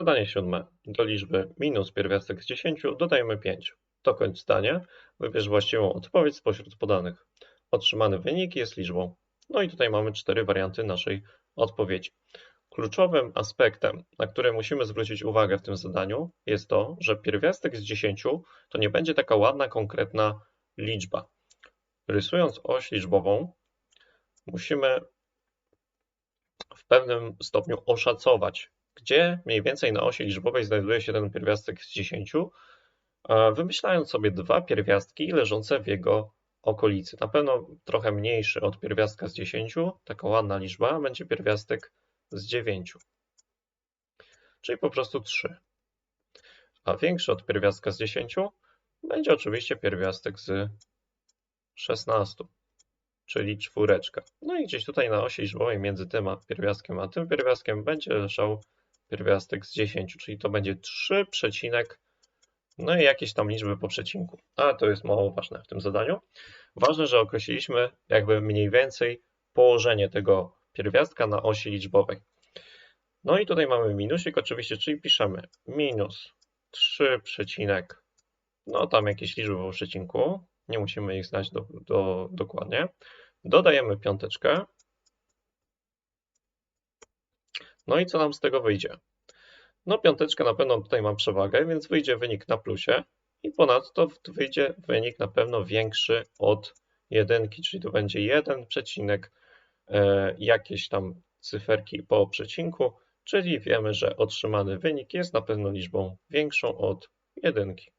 Zadanie siódme. Do liczby minus pierwiastek z 10 dodajemy 5. Dokończ zdanie. Wybierz właściwą odpowiedź spośród podanych. Otrzymany wynik jest liczbą. No i tutaj mamy cztery warianty naszej odpowiedzi. Kluczowym aspektem, na który musimy zwrócić uwagę w tym zadaniu, jest to, że pierwiastek z 10 to nie będzie taka ładna, konkretna liczba. Rysując oś liczbową, musimy w pewnym stopniu oszacować, gdzie mniej więcej na osi liczbowej znajduje się ten pierwiastek z 10, wymyślając sobie dwa pierwiastki leżące w jego okolicy. Na pewno trochę mniejszy od pierwiastka z 10, taka ładna liczba, będzie pierwiastek z 9, czyli po prostu 3. A większy od pierwiastka z 10 będzie oczywiście pierwiastek z 16, czyli czwóreczka. No i gdzieś tutaj na osi liczbowej między tym pierwiastkiem a tym pierwiastkiem będzie leżał pierwiastek z 10, czyli to będzie 3, przecinek, no i jakieś tam liczby po przecinku. Ale to jest mało ważne w tym zadaniu. Ważne, że określiliśmy jakby mniej więcej położenie tego pierwiastka na osi liczbowej. No i tutaj mamy minusik oczywiście, czyli piszemy minus 3 przecinek, no tam jakieś liczby po przecinku, nie musimy ich znać do, do, dokładnie. Dodajemy piąteczkę. No i co nam z tego wyjdzie? No piąteczka na pewno tutaj ma przewagę, więc wyjdzie wynik na plusie i ponadto wyjdzie wynik na pewno większy od jedynki, czyli to będzie 1 przecinek e, jakieś tam cyferki po przecinku, czyli wiemy, że otrzymany wynik jest na pewno liczbą większą od jedynki.